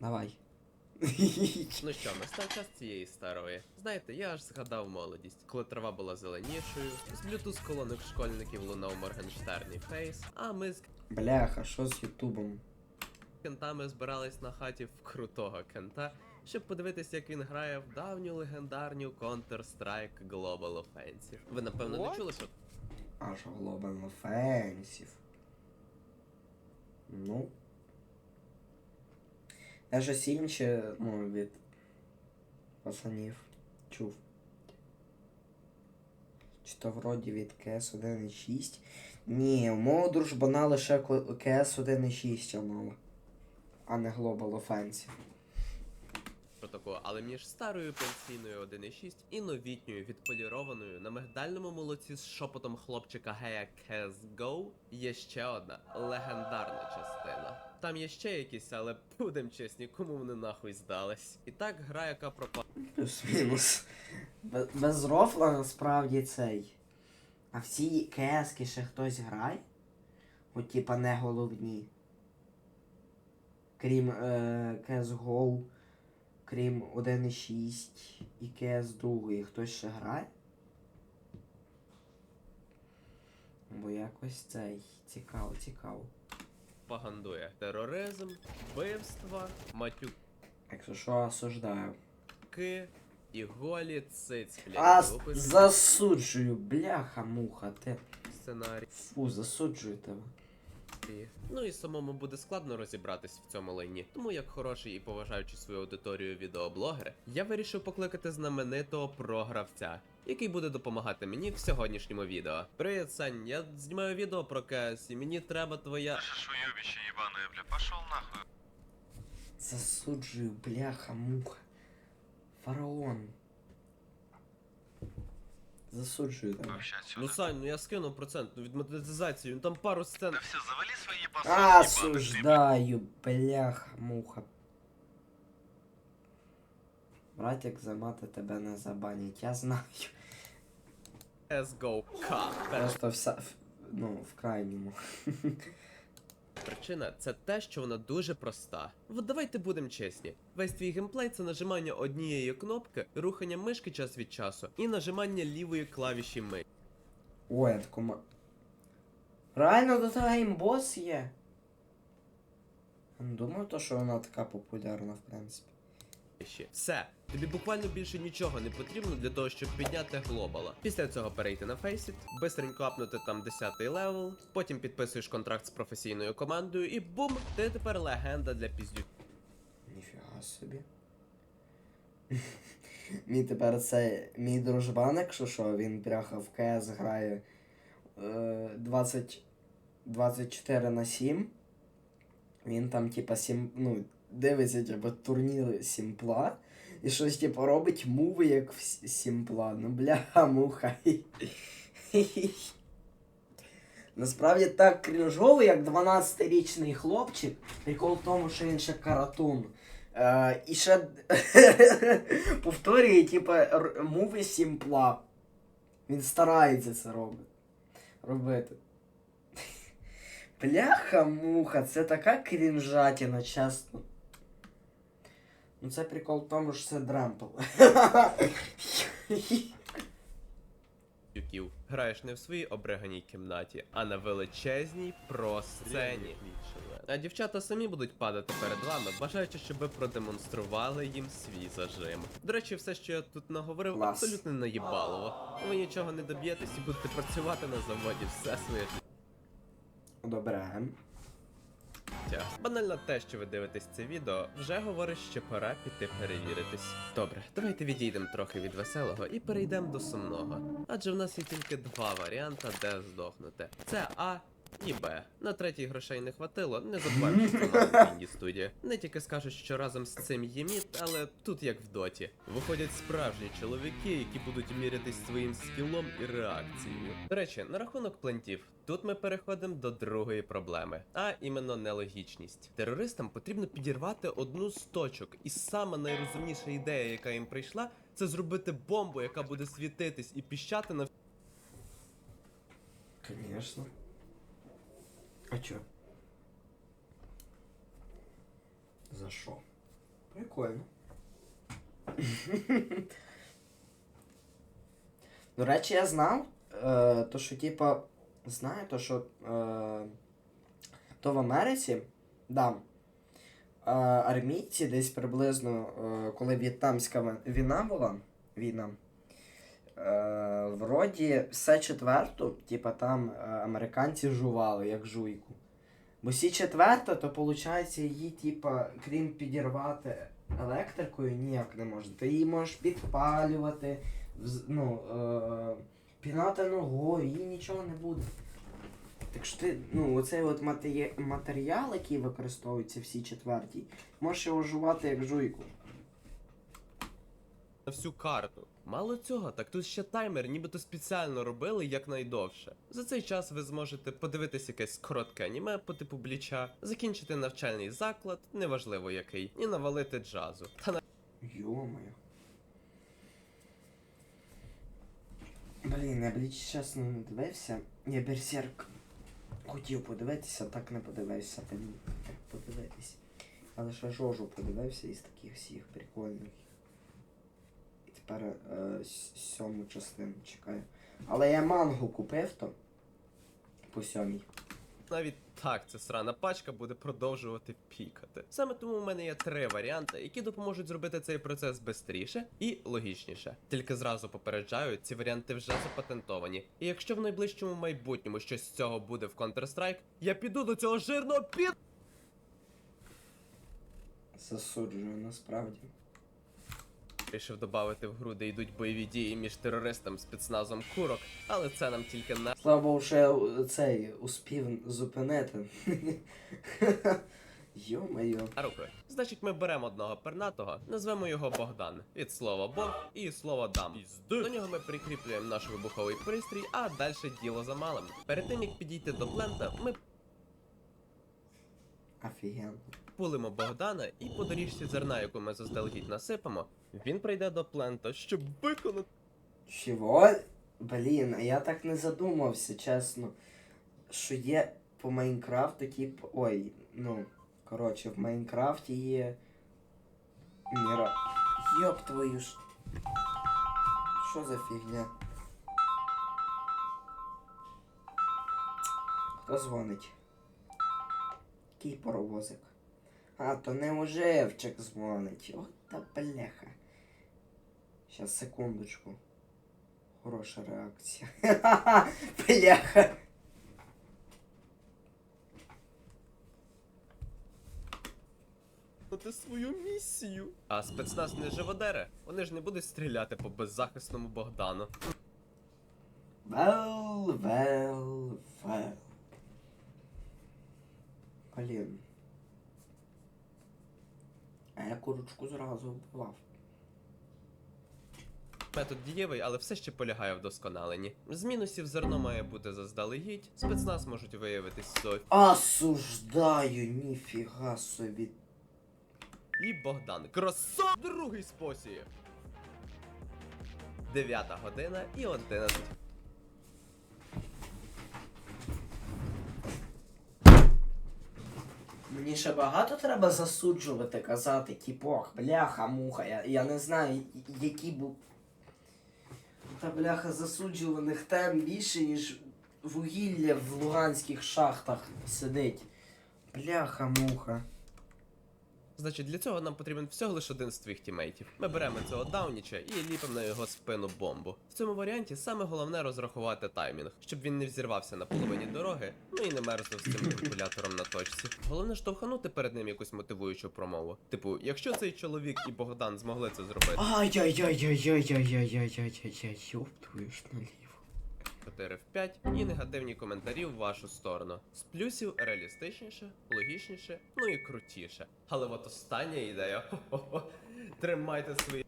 Давай. Ну що, настав час цієї старої. Знаєте, я аж згадав молодість, коли трава була зеленішою, з блютуз колонок школьників лунав Моргенштерн і Фейс, а ми з Бляха, що з Ютубом? кентами збирались на хаті в крутого кента, щоб подивитися, як він грає в давню легендарню Counter-Strike Global Offensive. Ви напевно не What? чули, що Аж Global Offensive. Ну. Я же інші, ну, від пацанів чув. Чи то вроді від КС 1.6. Ні, у мого дружбана лише КС 1.6 мала, А не Global Offensive. Такого, але між старою пенсійною 1.6 і новітньою відполірованою на мигдальному молоці з шепотом хлопчика Гея CSGO є ще одна легендарна частина. Там є ще якісь, але будем чесні, кому вони нахуй здались. І так гра, яка пропала. Плюс-мінус. Без, без рофла насправді цей. А всі КСки ще хтось грає? От типа не головні. Крім е, CSGO, крім 1.6 і CS 2, хтось ще грає? Бо якось цей цікаво, цікаво. пропагандує тероризм, вбивства, матюки Якщо що, осуждаю. і голі цицьклі. А, засуджую, бляха, муха, ти. сценарій. Фу, засуджую тебе. Ну і самому буде складно розібратись в цьому лайні. Тому як хороший і поважаючи свою аудиторію відеоблогер, я вирішив покликати знаменитого програвця, який буде допомагати мені в сьогоднішньому відео. Привіт, Сань, я знімаю відео про КС, і мені треба твоя. Уебище ебаное, бля, пошел нахуй. Засуджую, бляха, муха. Фараон. Засуджую тебе. Вообще отсюда. Ну Сань, ну я скинув процентну від монетизації, ну там пару сцен. Да все, завали свои ебаные ебаные, ты, Осуждаю, бляха, муха. Братик, за мати тебе не забанять, я знаю. CSGO К. Просто вся, в- ну, в крайньому. Причина це те, що вона дуже проста. От давайте будемо чесні. Весь твій геймплей це нажимання однієї кнопки, рухання мишки час від часу і нажимання лівої клавіші миші. Ой, я таку ма... Реально до того геймбос є? Не думаю, то, що вона така популярна, в принципі. Все, тобі буквально більше нічого не потрібно для того, щоб підняти глобала. Після цього перейти на Faceit, бистренько апнути там 10 левел, потім підписуєш контракт з професійною командою, і бум! Ти тепер легенда для піздю. Ніфіга собі. Мій тепер це мій дружбан, якщо що, він пряха в КС грає е, 20, 24 на 7. Він там, типа, сім, ну, дивиться, типа, турніри сімпла. І щось, типа, робить муви, як в сімпла. Ну, бля, муха. Насправді так крінжово, як 12-річний хлопчик. Прикол в тому, що він ще каратун. Е, і ще повторює, типа, р- муви сімпла. Він старається це робити. робити. Бляха муха, це така крінжатіна, чесно. Ну це прикол в тому, що це дремпл. Юків. Граєш не в своїй обриганій кімнаті, а на величезній про-сцені. А дівчата самі будуть падати перед вами, бажаючи, щоб ви продемонстрували їм свій зажим. До речі, все, що я тут наговорив, Клас. абсолютно наїбалово. Ви нічого не доб'єтесь і будете працювати на заводі все своє Одобряємо. Життя. Банально те, що ви дивитесь це відео, вже говорить, що пора піти перевіритись. Добре, давайте відійдемо трохи від веселого і перейдемо до сумного. Адже в нас є тільки два варіанти, де здохнути: це А. І Б. На третій грошей не хватило, не забуваємо, що команда інді студія. Не тільки скажуть, що разом з цим є міт, але тут як в доті. Виходять справжні чоловіки, які будуть мірятись своїм скілом і реакцією. До речі, на рахунок плентів, тут ми переходимо до другої проблеми, а іменно нелогічність. Терористам потрібно підірвати одну з точок, і сама найрозумніша ідея, яка їм прийшла, це зробити бомбу, яка буде світитись і піщати на Конечно. Чё? За що? Прикольно. До речі, я знав, е, то що, типа, знаю, то що е, то в Америці, да, е, армійці десь приблизно, е, коли в'єтнамська війна була, війна, е, вроді все четверту, типа там е, американці жували, як жуйку. Бо сі четверта, то виходить, її, типа, крім підірвати електрикою, ніяк не можна. Ти її можеш підпалювати, ну, е, пінати ногою, їй нічого не буде. Так що ти, ну, оцей от матеріал, який використовується в сі четвертій, можеш його жувати як жуйку. на всю карту. Мало цього, так тут ще таймер, нібито спеціально робили якнайдовше. За цей час ви зможете подивитись якесь коротке аніме по типу бліча, закінчити навчальний заклад, неважливо який, і навалити джазу. Та на Йо-моє. Блін, я бліч чесно не дивився. Я берсерк хотів подивитися, так не подивився. Подивитись. Але ще Жожу подивився із таких всіх прикольних. Тепер е, сьому частину чекаю. Але я мангу купив то. По сьомій. навіть так ця срана пачка буде продовжувати пікати. Саме тому в мене є три варіанти, які допоможуть зробити цей процес швидше і логічніше. Тільки зразу попереджаю, ці варіанти вже запатентовані. І якщо в найближчому майбутньому щось з цього буде в Counter-Strike, я піду до цього жирного під. Засуджую, насправді. Рішив додати в гру, де йдуть бойові дії між терористом спецназом курок, але це нам тільки на Слава Богу, що цей успів зупинити. Руку. Значить, ми беремо одного пернатого, назвемо його Богдан. Від слова Бог і слова дам. До нього ми прикріплюємо наш вибуховий пристрій, а далі діло за малим. Перед тим як підійти до плента, ми Офігенно. Пулимо Богдана і по доріжці зерна, яку ми заздалегідь насипемо, він прийде до плента, щоб виконати. Чого? Блін, а я так не задумався, чесно. Що є по Майнкрафту, тип. Ой, ну, коротше, в Майнкрафті є. Міра. Йоп твою ж. Що за фігня? Хто дзвонить? Який паровозик? А, то не ожевчик дзвонить. От та бляха. Щас, секундочку. Хороша реакція. Ха-ха! Бляха. виконати свою місію. А спецназ не живодере, вони ж не будуть стріляти по беззахисному Богдану. Вел, вел, вел. Блін. А я курочку зразу вбивав. Метод дієвий, але все ще полягає в досконаленні. З мінусів зерно має бути заздалегідь, спецназ можуть виявитись Софі Осуждаю, ніфіга собі. і Богдан. Кросо! Другий спосіб. Дев'ята година і одинадцять. Мені ще багато треба засуджувати, казати, типох, бляха, муха. Я, я не знаю, які бу. Та бляха засуджуваних тем більше, ніж вугілля в луганських шахтах сидить. Бляха, муха. Значить, для цього нам потрібен всього лише один з твоїх тімейтів. Ми беремо цього дауніча і ліпимо на його спину бомбу. В цьому варіанті саме головне розрахувати таймінг, щоб він не взірвався на половині дороги, ну і не мерзнув з цим калькулятором на точці. Головне штовханути перед ним якусь мотивуючу промову. Типу, якщо цей чоловік і Богдан змогли це зробити Ай-яй-яй-яй-яй-яй-яй-яй-яй, ёб твою ж наліво. 4 в 5 і негативні коментарі в вашу сторону. З плюсів реалістичніше, логічніше, ну і крутіше. Але от остання ідея. Хо-хо-хо. Тримайте свої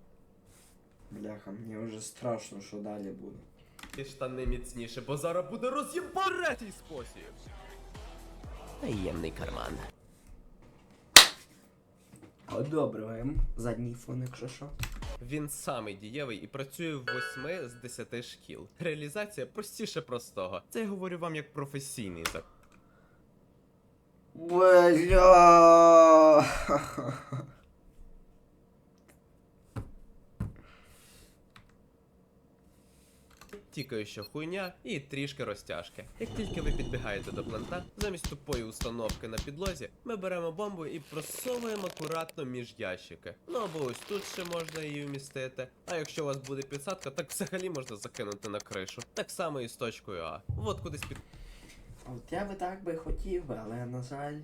Бляха, мені вже страшно, що далі буде. штани міцніше, бо зараз буде роз'єба третій спосіб. Таємний карман. Одобрюємо. Задній фон, якщо що. Він самий дієвий і працює в 8 з 10 шкіл. Реалізація простіше простого. Це я говорю вам як професійний зак. Бля. Тікаюча хуйня і трішки розтяжки. Як тільки ви підбігаєте до плента, замість тупої установки на підлозі, ми беремо бомбу і просовуємо акуратно між ящики. Ну або ось тут ще можна її вмістити. А якщо у вас буде підсадка, так взагалі можна закинути на кришу. Так само і з точкою А. От кудись під От я би так би хотів але на жаль.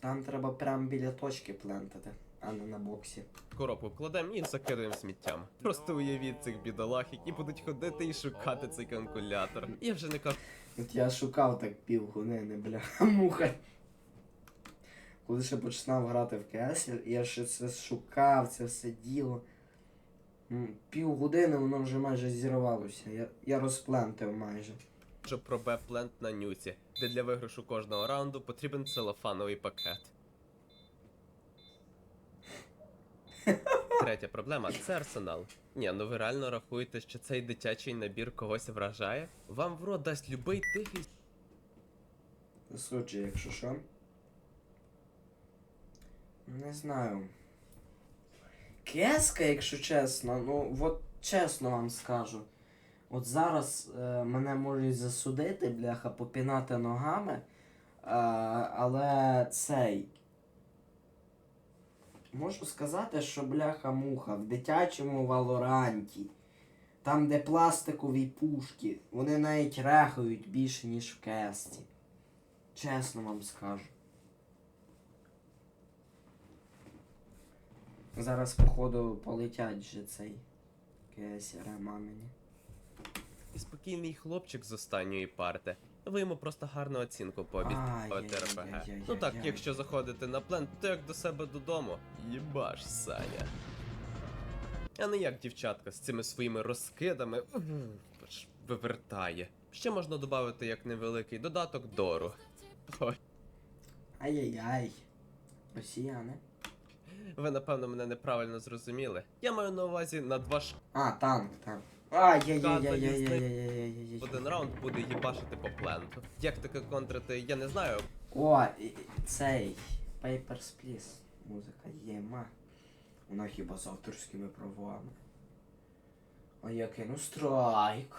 Там треба прямо біля точки плентати, а не на боксі. коробку кладемо і закидаємо сміттям. Просто уявіть цих бідолах, які будуть ходити і шукати цей калькулятор. Я вже не кажу. От я шукав так півгодини, бля, муха. Коли ще починав грати в КС, я ще це шукав, це все діло. М, Півгодини воно вже майже зірвалося. Я, я розплентив майже. Що про Б-плент на нюці, де для виграшу кожного раунду потрібен целофановий пакет. Третя проблема це арсенал. Ні, ну ви реально рахуєте, що цей дитячий набір когось вражає? Вам в рот дасть любий тихий Засуджую, якщо що. Не знаю. Кеска, якщо чесно, ну от чесно вам скажу. От зараз е, мене можуть засудити, бляха, попінати ногами. Е, але цей. Можу сказати, що бляха-муха в дитячому Валоранті. Там, де пластикові пушки, вони навіть рехають більше, ніж в кесті. Чесно вам скажу. Зараз, походу, полетять же цей КСР мамині. спокійний хлопчик з останньої парти. Ви йому просто гарну оцінку пообіцяєте РПГ. Ну так, якщо заходите на плент, то як до себе додому. Їбаш, Саня. А не як дівчатка з цими своїми розкидами вивертає. Ще можна додати як невеликий додаток дору. Ай-яй-яй. Росіяни. ви напевно мене неправильно зрозуміли. Я маю на увазі на два ш А, танк, танк. Ай-яй-яй-яй-яй-яй-яй-яй-яй-яй. один раунд буде їбашити по пленту. Як таке контрити, я не знаю. О, і- і- цей. Papers, Please. Музика єма. Вона хіба з авторськими правами. А я кину страйк.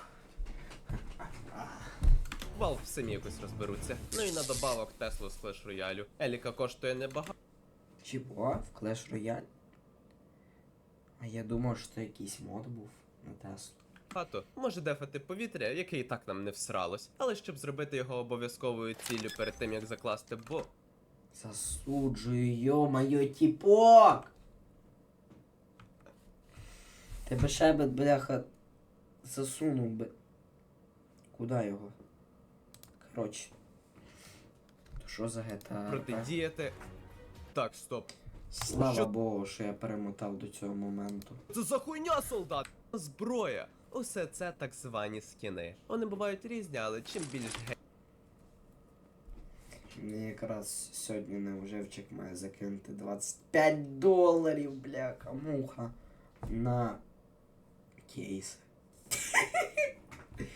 Valve самі якось розберуться. Ну і на добавок Теслу з Clash Royale. Еліка коштує небагато. Чого? В Clash Royale? А я думав, що це якийсь мод був на Теслу. Хато може дефати повітря, яке і так нам не всралось, але щоб зробити його обов'язковою ціллю перед тим як закласти бо. Засуджую, йо-моє, тіпок! Тебе би, бляха, засунув би. Куда його? Коротше. То що за GTA? протидіяти. Так, стоп. Слава Що? Богу, що я перемотав до цього моменту. Це за хуйня, солдат! Зброя! Усе це так звані скіни. Вони бувають різні, але чим більш гей. Мені якраз сьогодні невживчик має закинути 25 доларів, бляха, муха. На кейс.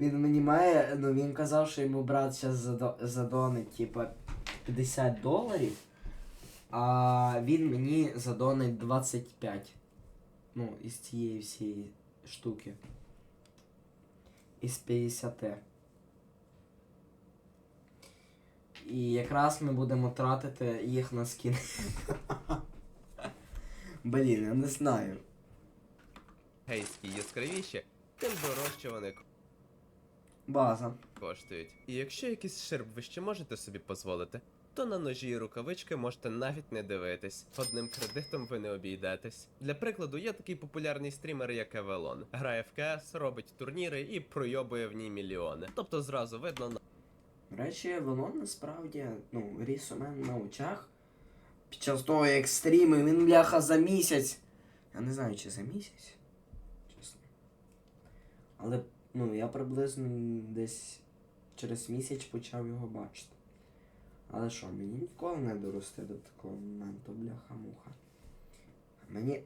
Він мені має, ну він казав, що йому брат зараз задо, задонить, типа 50 доларів, а він мені задонить 25. Ну, із цієї всієї штуки. Із 50. І якраз ми будемо тратити їх на скін. Блін, я не знаю. гейські яскравіші, тим дорожче вони База. коштують. І якщо якийсь ширб ви ще можете собі дозволити, то на ножі і рукавички можете навіть не дивитись. Одним кредитом ви не обійдетесь. Для прикладу, є такий популярний стрімер, як Евелон. Грає в КС, робить турніри і пройобує в ній мільйони. Тобто зразу видно на До речі, воно насправді, ну, ріс у мене на очах. Під час того як стріми, він бляха за місяць. Я не знаю, чи за місяць. Але, ну, я приблизно десь через місяць почав його бачити. Але що, мені ніколи не дорости до такого моменту, бляха-муха. Мені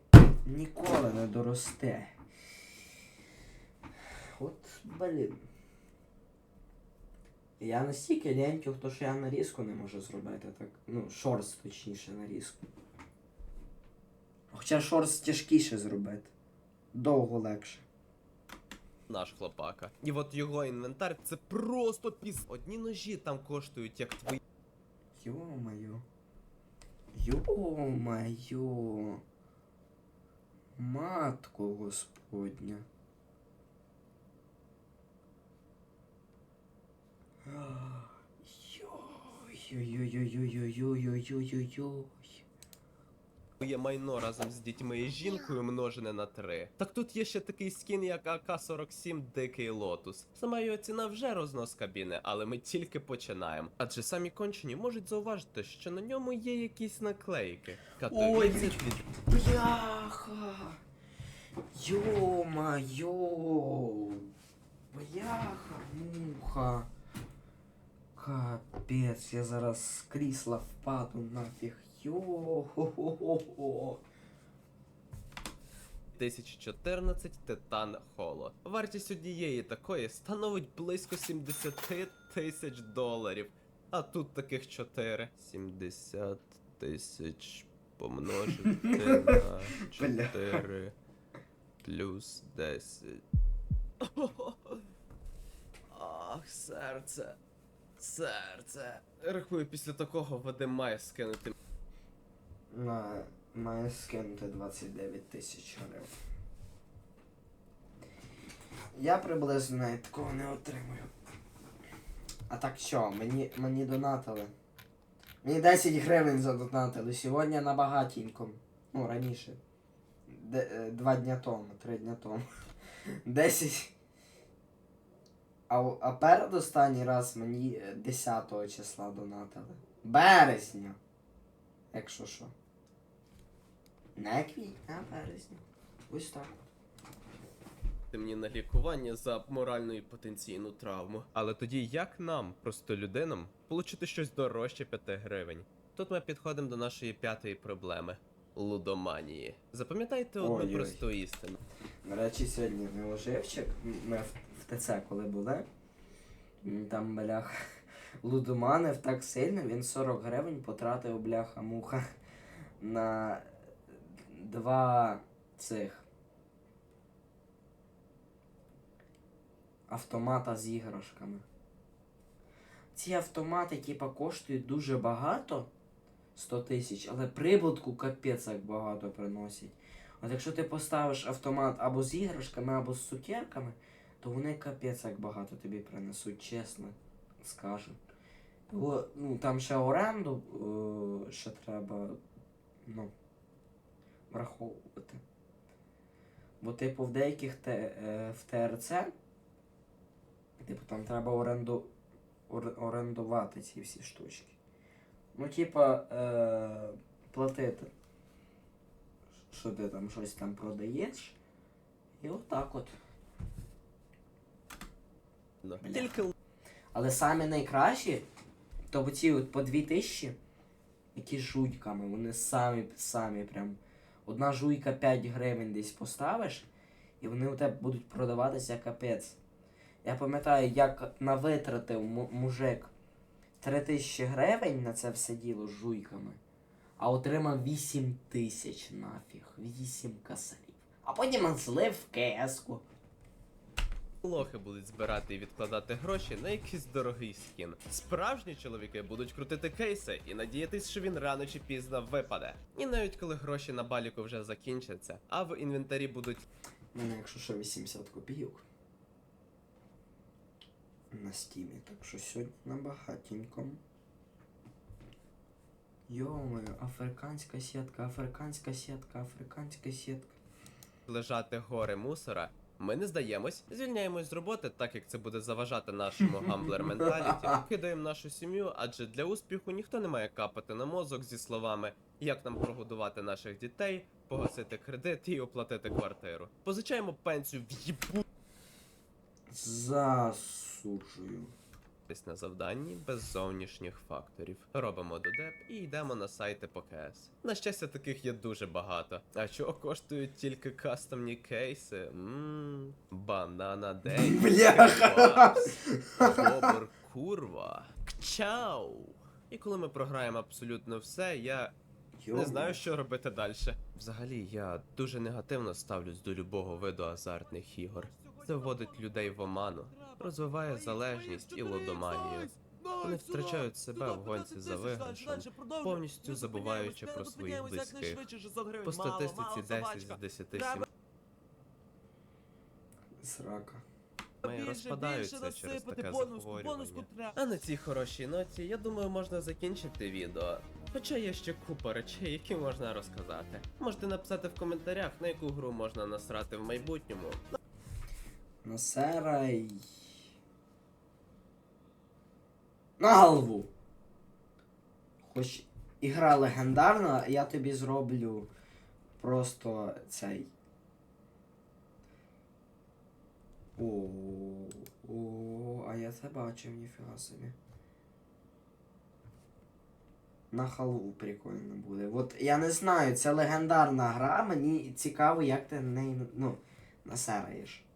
ніколи не доросте. От, блін. Я настільки лентюх, то що я нарізку не можу зробити так. Ну, шорс точніше нарізку. Хоча шорс тяжкіше зробити. Довго легше. наш хлопака. І от його інвентар це просто піс. Одні ножі там коштують, як твої. Ё-моё. Ё-моё. Матко Господня. Йой-йой-йой-йой-йой-йой-йой-йой-йой. Моє майно разом з дітьми і жінкою множене на три. Так тут є ще такий скін, як АК-47 Дикий Лотус. Сама його ціна вже рознос кабіни, але ми тільки починаємо. Адже самі кончені можуть зауважити, що на ньому є якісь наклейки. Ой, від Бляха! Ё-моё! Бляха, муха! Капець, я зараз з крісла впаду нафіг. Йо-хо-хо-хо-хо. 2014 Титан Холо. Вартість однієї такої становить близько 70 тисяч доларів. А тут таких 4. 70 тисяч помножити на 4 плюс 10. Ах, серце. Серце. Рахую, після такого Вадим має скинути На, має скинути 29 тисяч гривень. Я приблизно такого не отримую. А так що, мені, мені донатили. Мені 10 гривень задонатили. Сьогодні на багатеньком. Ну, раніше. Де, е, два дня тому, три дня тому. 10. А, а передостанній раз мені е, 10 числа донатили. Березня. Якщо що. Не квітня, а березня. Ось так. мені на лікування за моральну і потенційну травму. Але тоді як нам, просто людинам, получити щось дорожче 5 гривень? Тут ми підходимо до нашої п'ятої проблеми лудоманії. Запам'ятайте одну Ой-ой. просту істину. До речі, сьогодні не оживчик. Ми в, в ТЦ коли були. Там бляха лудоманив так сильно, він 40 гривень потратив бляха муха на два цих автомата з іграшками. Ці автомати, типа, коштують дуже багато 100 тисяч, але прибутку капець як багато приносять. От якщо ти поставиш автомат або з іграшками, або з цукерками, то вони капець як багато тобі принесуть, чесно скажу. О, ну, там ще оренду е, ще треба ну, враховувати. Бо, типу, в деяких те, е, в ТРЦ, типу, там треба оренду, орендувати ці всі штучки. Ну, типа, е, платити що ти там щось там продаєш. І отак от. Бля. Тільки Але самі найкращі, то ці от по 2000, які з жуйками, вони самі, самі прям. Одна жуйка 5 гривень десь поставиш, і вони у тебе будуть продаватися капець. Я пам'ятаю, як навитратив му- мужик 3000 гривень на це все діло з жуйками, а отримав 8 тисяч нафіг. 8 косарів. А потім злив в КС-ку. Лохи будуть збирати і відкладати гроші на якийсь дорогий скін. Справжні чоловіки будуть крутити кейси і надіятись, що він рано чи пізно випаде. І навіть коли гроші на баліку вже закінчаться, а в інвентарі будуть У мене, якщо що, 80 копійок. На стімі, так що сьогодні на багатенькому. Йо-моє, африканська сітка, африканська сітка, африканська сітка. лежати гори мусора. Ми не здаємось, звільняємось з роботи, так як це буде заважати нашому гамблер менталіті. Кидаємо нашу сім'ю, адже для успіху ніхто не має капати на мозок зі словами, як нам прогодувати наших дітей, погасити кредит і оплатити квартиру. Позичаємо пенсію в їбу Засуджую. Десь на завданні без зовнішніх факторів. Робимо додеп і йдемо на сайти по КС. На щастя, таких є дуже багато. А чого коштують тільки кастомні кейси? Ммм, банана дей. Бобр курва. Кчау. І коли ми програємо абсолютно все, я не знаю, що робити далі. Взагалі, я дуже негативно ставлюсь до любого виду азартних ігор. Це вводить людей в оману, розвиває залежність і лудоманію. Вони втрачають себе в гонці за виграшем, повністю забуваючи про своїх близьких. По статистиці 10 з 10 сімей Срака. розпадаються через таке захворювання. А на цій хорошій ноті, я думаю, можна закінчити відео. Хоча є ще купа речей, які можна розказати. Можете написати в коментарях, на яку гру можна насрати в майбутньому. На серай. На голову. Хоч ігра легендарна, я тобі зроблю просто цей. О, о, а я це бачив, ніфіга собі. На халву прикольно буде. От я не знаю, це легендарна гра, мені цікаво, як ти на неї ну, насераєш.